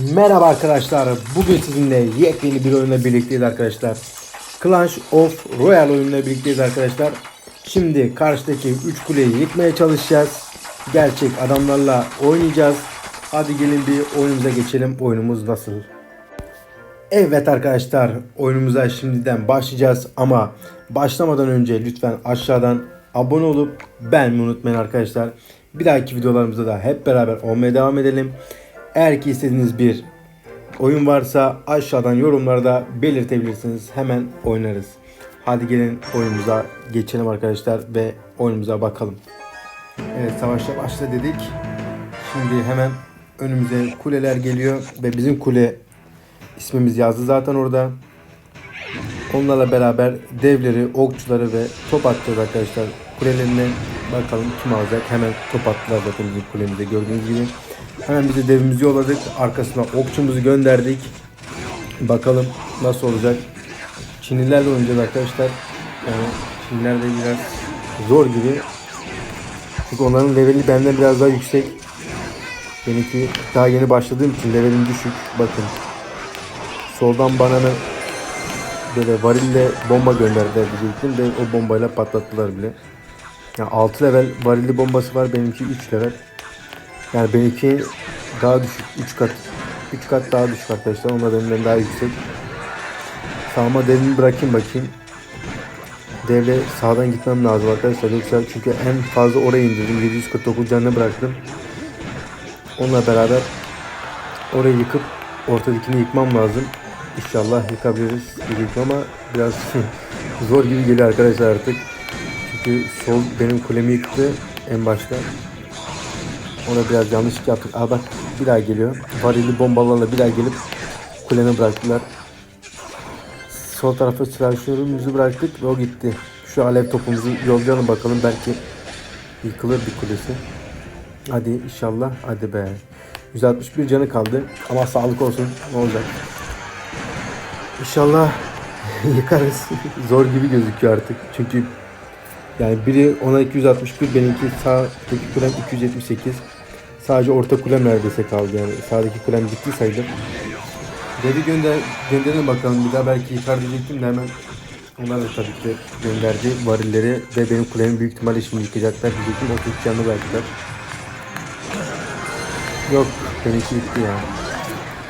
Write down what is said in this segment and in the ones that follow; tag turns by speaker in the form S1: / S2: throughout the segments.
S1: Merhaba arkadaşlar. Bugün sizinle yepyeni bir oyunla birlikteyiz arkadaşlar. Clash of Royale oyunuyla birlikteyiz arkadaşlar. Şimdi karşıdaki 3 kuleyi yıkmaya çalışacağız. Gerçek adamlarla oynayacağız. Hadi gelin bir oyunumuza geçelim. Oyunumuz nasıl? Evet arkadaşlar oyunumuza şimdiden başlayacağız ama başlamadan önce lütfen aşağıdan abone olup beğenmeyi unutmayın arkadaşlar. Bir dahaki videolarımızda da hep beraber olmaya devam edelim. Eğer ki istediğiniz bir oyun varsa aşağıdan yorumlarda belirtebilirsiniz. Hemen oynarız. Hadi gelin oyunumuza geçelim arkadaşlar ve oyunumuza bakalım. Evet savaşa başla dedik. Şimdi hemen önümüze kuleler geliyor ve bizim kule ismimiz yazdı zaten orada. Onlarla beraber devleri, okçuları ve top atacağız arkadaşlar. Kulelerine bakalım kim alacak. Hemen top attılar zaten bizim kulemize gördüğünüz gibi. Hemen bize devimizi yolladık. Arkasına okçumuzu gönderdik. Bakalım nasıl olacak. Çinlilerle oynayacağız arkadaşlar. Yani Çinliler de biraz zor gibi. Çünkü onların leveli benden biraz daha yüksek. Benimki daha yeni başladığım için levelim düşük. Bakın. Soldan bana böyle varille bomba gönderdiler diyecektim de o bombayla patlattılar bile. Yani 6 level varilli bombası var benimki 3 level. Yani benimki daha düşük 3 kat 3 kat daha düşük arkadaşlar. Onlar benimden daha yüksek. Sağıma devimi bırakayım bakayım. Devle sağdan gitmem lazım arkadaşlar. Yoksa çünkü en fazla oraya indirdim. 749 canına bıraktım. Onunla beraber orayı yıkıp ortadakini yıkmam lazım. İnşallah yıkabiliriz diyecektim ama biraz zor gibi geliyor arkadaşlar artık. Çünkü sol benim kulemi yıktı en başta. Ona biraz yanlışlık yaptık. Aa bak bir daha geliyor. Varili bombalarla bir daha gelip kulemi bıraktılar. Sol tarafa silahşörümüzü bıraktık ve o gitti. Şu alev topumuzu yollayalım bakalım belki yıkılır bir kulesi. Hadi inşallah hadi be. 161 canı kaldı ama sağlık olsun ne olacak. İnşallah yıkarız. Zor gibi gözüküyor artık. Çünkü yani biri ona 261 benimki sağdaki kulem 278. Sadece orta kulem neredeyse kaldı yani. Sağdaki kulem gitti sayılır. Dedi gönder, gönderelim bakalım bir daha belki yıkar diyecektim de hemen onlar da tabii ki gönderdi varilleri ve benim kulemi büyük ihtimalle şimdi yıkacaklar diyecektim. 33 canlı verdiler. Yok benimki yıktı ya.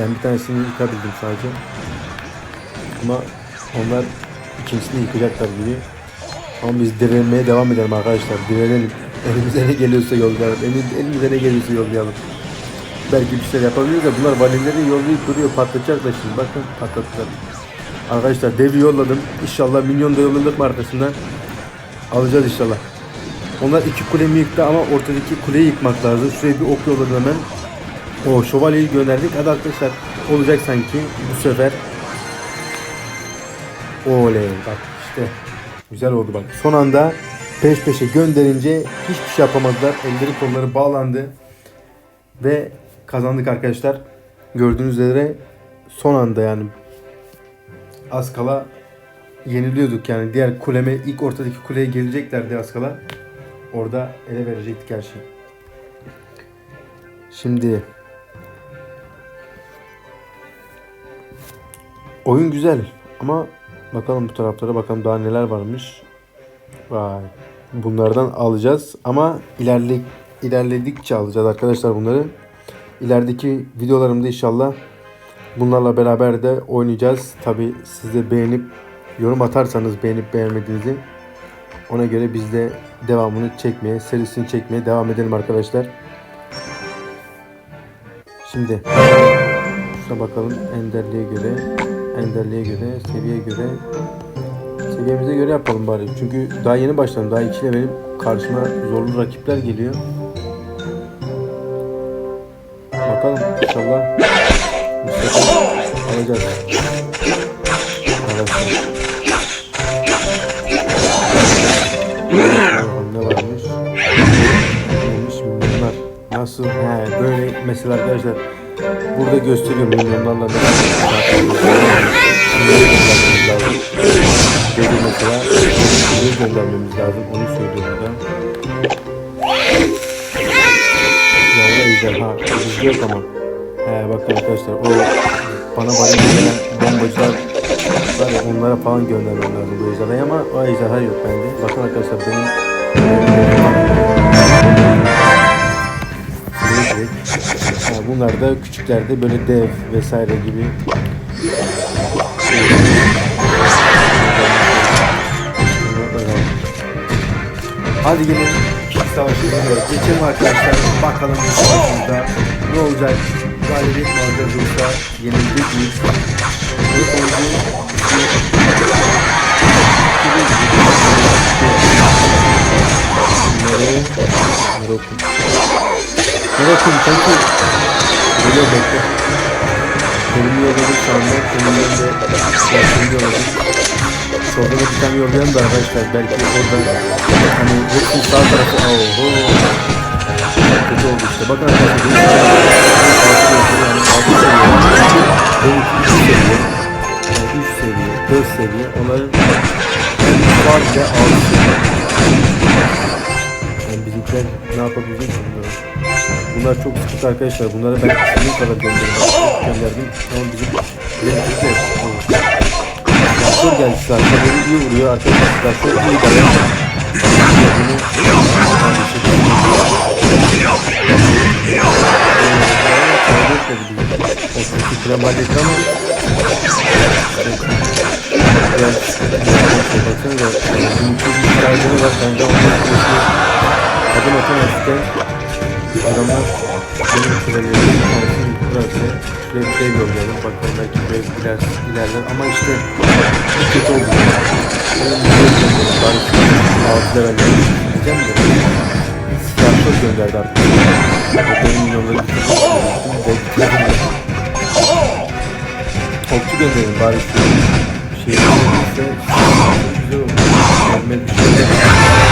S1: Ben bir tanesini yıkabildim sadece. Ama onlar ikincisini yıkacaklar gibi. Ama biz direnmeye devam edelim arkadaşlar. Direnelim. Elimize ne geliyorsa yollayalım. Elimize, elimize ne geliyorsa yollayalım. Belki bir şey yapabiliriz de bunlar valileri yollayıp duruyor. Patlatacaklar şimdi. Bakın patlattılar. Arkadaşlar devi yolladım. İnşallah milyon da yolladık mı. Alacağız inşallah. Onlar iki kulemi yıktı ama ortadaki kuleyi yıkmak lazım. Şuraya bir ok yolladım hemen. O şövalyeyi gönderdik. Hadi arkadaşlar olacak sanki bu sefer. Oley bak işte güzel oldu bak. Son anda peş peşe gönderince hiçbir şey yapamadılar. Elleri kolları bağlandı. Ve kazandık arkadaşlar. Gördüğünüz üzere son anda yani az kala yeniliyorduk yani diğer kuleme ilk ortadaki kuleye geleceklerdi az kala. Orada ele verecektik her şeyi. Şimdi oyun güzel ama bakalım bu taraflara bakalım daha neler varmış. Vay. Bunlardan alacağız ama ilerle ilerledikçe alacağız arkadaşlar bunları. İlerideki videolarımda inşallah bunlarla beraber de oynayacağız. Tabi siz de beğenip yorum atarsanız beğenip beğenmediğinizi ona göre biz de devamını çekmeye, serisini çekmeye devam edelim arkadaşlar. Şimdi şuna bakalım enderliğe göre, enderliğe göre, seviyeye göre seviyemize göre yapalım bari. Çünkü daha yeni başladım. Daha iki benim karşıma zorlu rakipler geliyor. Bakalım inşallah sefer alacağız. Ne varmış? Neymiş milyonlar? Nasıl? He böyle mesela arkadaşlar burada gösteriyor milyonlarla ne Dedi mesela bir göndermemiz lazım onu söylüyor burada. Yavru ejderha. Yok ama. He bakın arkadaşlar o bana bari gelen bombacılar var ya onlara falan göndermem lazım bu ejderhayı ama o ejderha yok bende. Bakın arkadaşlar benim Buraya direkt- Ha, bunlar da küçüklerde böyle dev vesaire gibi Hadi gelin ikinci savaşımıza geçelim arkadaşlar. Bakalım bu ne olacak? Galibiyet mi alacağız yoksa yenilecek miyiz? Bu oyuncu Nereye? Nerokun. Nerokun kanki. Geliyor bekle. Kolunu yolladım şu anda. Kolundan da yaşını yolladım. Solda da bir tane yollayan da arkadaşlar. Belki orada hani hepsinin sağ tarafı. Oho. Kötü oldu işte. Bakın arkadaşlar. yani altı seviye. Benimki üç seviye. Yani üç seviye. Dört seviye. Onların var bile altı seviye. Yani bizimkiler ne yapabilecek bunları? Bunlar çok sıkıntı arkadaşlar. Bunlara ben istediğim kadar gönderdim. gönderdim. Ama bizim bizimkiler Traktör geldi size. Traktörü iyi vuruyor. Arkadaşlar traktör iyi Ortadaki krem halletti ama baksanıza Büyük bir şarjını var onun süresini Adım atamazken Adamlar Benim kremleri Tanesini yıkırarsa Şuraya bir dev yollayalım Bakalım belki dev iler, ilerler. Ama işte Bir kötü oldu. Benim bir dev gönderim Bari altı levelleri Diyeceğim de. Traktör gönderdi artık. Benim milyonları bitirdim bitirdim Topçu gönderin bari şu şey verirse güzel olur. Mehmet bir şey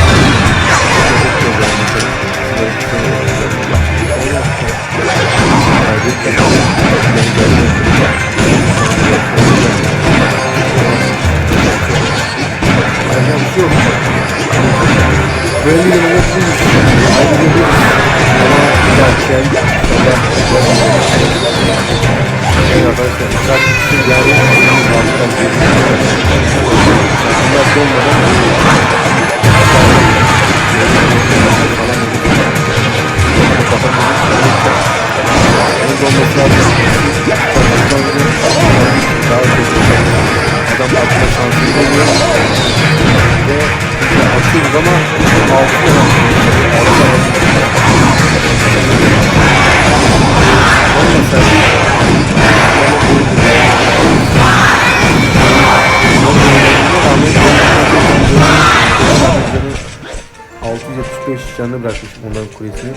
S1: 675 canını bırakmış onların kulesini.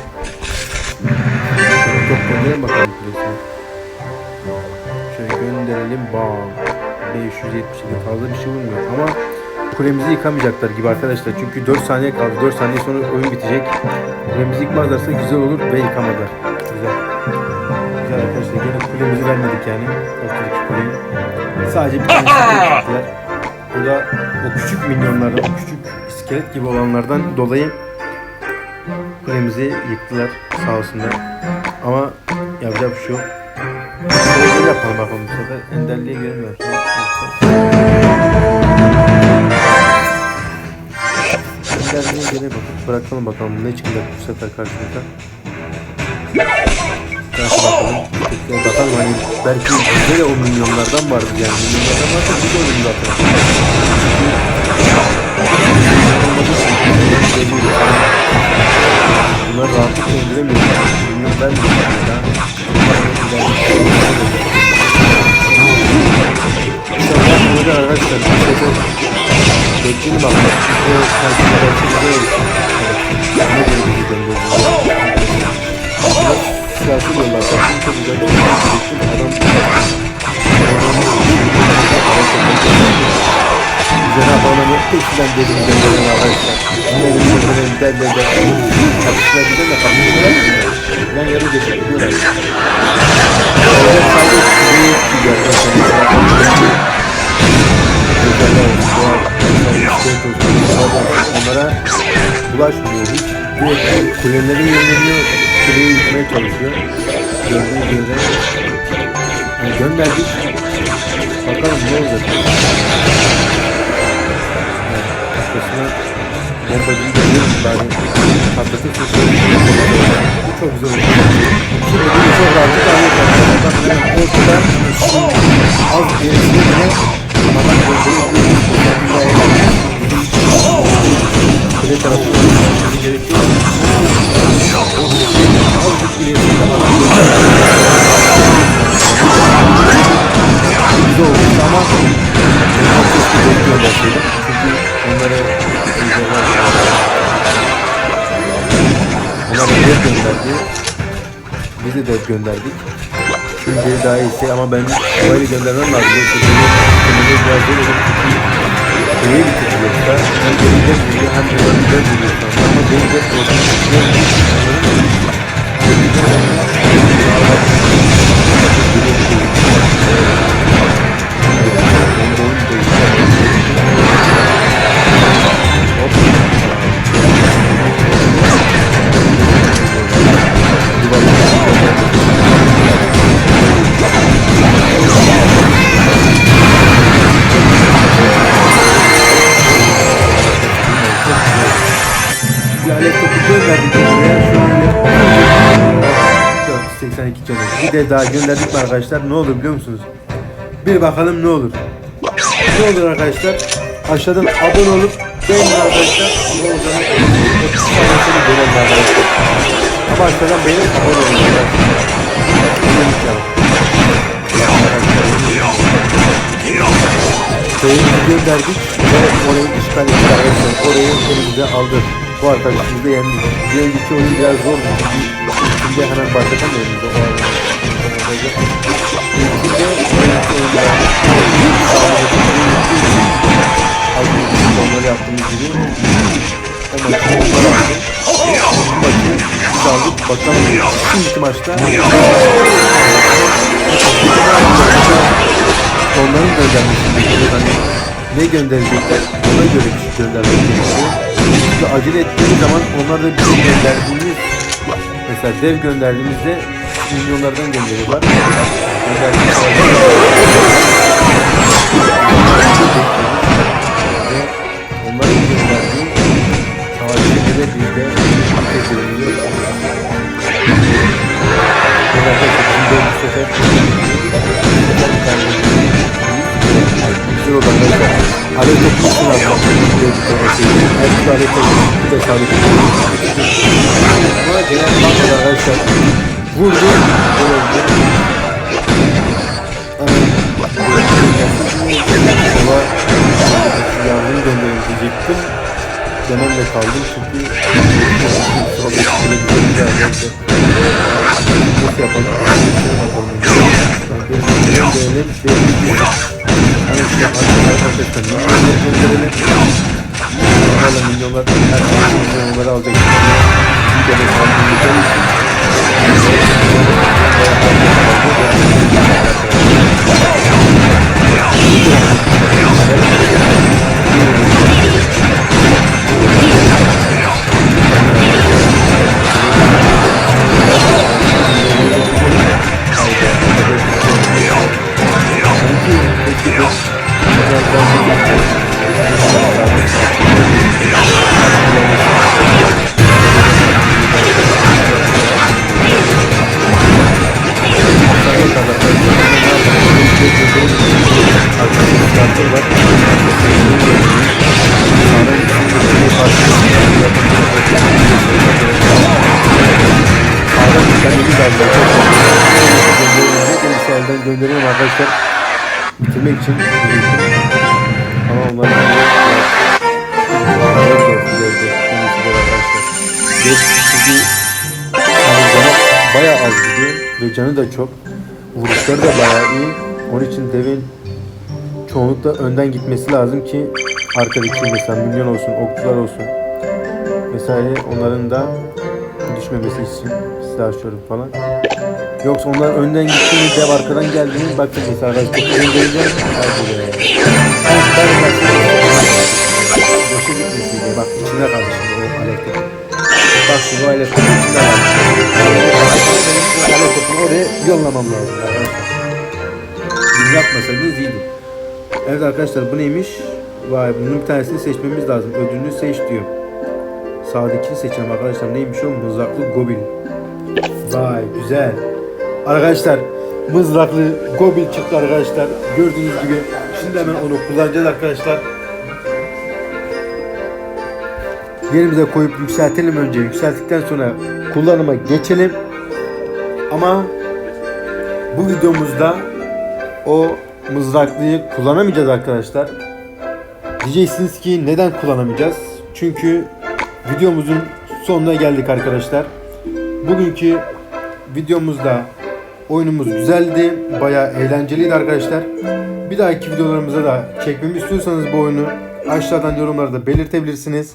S1: Şöyle çok gönderelim bakalım kulesini. Şöyle gönderelim. Bam. 577 fazla bir şey vurmuyor ama kulemizi yıkamayacaklar gibi arkadaşlar. Çünkü 4 saniye kaldı. 4 saniye sonra oyun bitecek. Kulemizi yıkmazlarsa güzel olur ve yıkamadılar. Güzel. Güzel arkadaşlar. Yine kulemizi vermedik yani. Ortadaki kuleyi. Sadece bir tane yaptılar. O küçük minyonlardan, o küçük iskelet gibi olanlardan dolayı kulemizi yıktılar sağ olsunlar. Ama yapacak bir şey yok. Şöyle yapalım bakalım bu sefer. Enderliğe gelmiyor. Enderliğe gene bakıp bırakalım bakalım ne çıkacak bu sefer karşımıza. Nasıl bakalım. Bakalım hani belki bizde de o milyonlardan vardı yani milyonlardan varsa biz de olur zaten. Bunlar rahatlıkla indiremiyor. Milyon ben de ya. Ben yarı geçebiliyorlar. Öyle sadece büyük bir arkadaşlar. Onlara bulaşmıyor hiç. Direkt kuleleri yeniliyor kuleyi yıkmaya çalışıyor. Gördüğünüz üzere gönderdik. Bakalım ne olacak. Evet, Arkasına bombacıyı görüyoruz bari. Patlatırsa Bu çok güzel oldu. Şimdi Biz de gönderdik. Şimdi daha iyisi ama ben havayla göndermem lazım. Beni biraz zor olur. Köye bitirdi yoksa. Hem beni dev vuruyor hem de şu anda. Ama beni dev Alet topu gönderdik oraya. Şöyle 482 canı. Bir de daha gönderdik mi arkadaşlar? Ne olur biliyor musunuz? Bir bakalım ne olur. Ne olur arkadaşlar? Aşağıdan abone olup beğenin arkadaşlar. Ne olacağını 30 saniyesini görelim arkadaşlar. Ama aşağıdan beğenip abone olun. Köyümüzü gönderdik ve orayı işgal ettik. Orayı elimize aldık. Bu arkadaşımızı da yendik. Bir önceki oyun biraz zor. Şimdi hemen. O. İlkinde önceki oyunda onları yaptığımız gibi o maçı onları aldık. Bu maçı biz aldık. Bakalım şimdiki maçta onların göndermesini. Hani ne gönderecekler ona göre bir şey göndermek. Çünkü acele ettiğimiz zaman onlar da bizim gönderdiğimiz mesela dev gönderdiğimizde milyonlardan gönderiyorlar. Gönderdiğimiz savaşçı göre biz de ateş ediliyor. Bu arkadaşlar bizim de bu sefer Güzel oldu arkadaşlar. Alev topu için aldım. Her türlü alev topu. Bir de sabit. Buna genel bakmadı arkadaşlar. Vurdu. Oldu. Sola yardım gönderin diyecektim. Dememle kaldım çünkü. Nasıl yapalım? Onlarla milyonlar her milyonları alacak. Bir de saldıracağım Bitirmek için. Ama onları bayağı az gidiyor ve canı da çok. Vuruşları da bayağı iyi. Onun için devin çoğunlukla önden gitmesi lazım ki arkadaki mesela milyon olsun, okçular olsun vesaire onların da düşmemesi için silah açıyorum falan. Yoksa onlar önden gitti mi dev arkadan geldi mi bakın mesela ben çok ben ben Boşa gitmesin diye bak içinde kaldı şimdi o alet Bak şimdi o alet içinde kaldı. O alet topunu oraya yollamam lazım. Bunu yapmasaydınız iyiydi. Evet arkadaşlar bu neymiş? Vay bunun bir tanesini seçmemiz lazım. Ödülünü seç diyor. Sağdakini seçelim arkadaşlar. Neymiş o? Mızraklı gobil. Vay güzel. Arkadaşlar mızraklı gobil çıktı arkadaşlar. Gördüğünüz gibi. Şimdi hemen onu kullanacağız arkadaşlar. Yerimize koyup yükseltelim önce. Yükselttikten sonra kullanıma geçelim. Ama bu videomuzda o mızraklıyı kullanamayacağız arkadaşlar. Diyeceksiniz ki neden kullanamayacağız? Çünkü videomuzun sonuna geldik arkadaşlar. Bugünkü videomuzda oyunumuz güzeldi. Bayağı eğlenceliydi arkadaşlar. Bir dahaki videolarımıza da çekmemi istiyorsanız bu oyunu aşağıdan yorumlarda belirtebilirsiniz.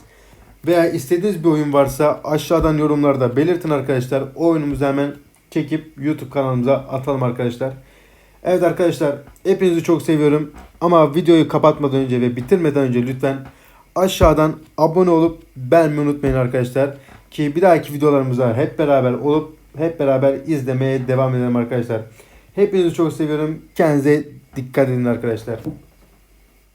S1: Veya istediğiniz bir oyun varsa aşağıdan yorumlarda belirtin arkadaşlar. O oyunumuzu hemen çekip YouTube kanalımıza atalım arkadaşlar. Evet arkadaşlar hepinizi çok seviyorum. Ama videoyu kapatmadan önce ve bitirmeden önce lütfen aşağıdan abone olup beğenmeyi unutmayın arkadaşlar. Ki bir dahaki videolarımıza hep beraber olup hep beraber izlemeye devam edelim arkadaşlar. Hepinizi çok seviyorum. Kendinize dikkat edin arkadaşlar.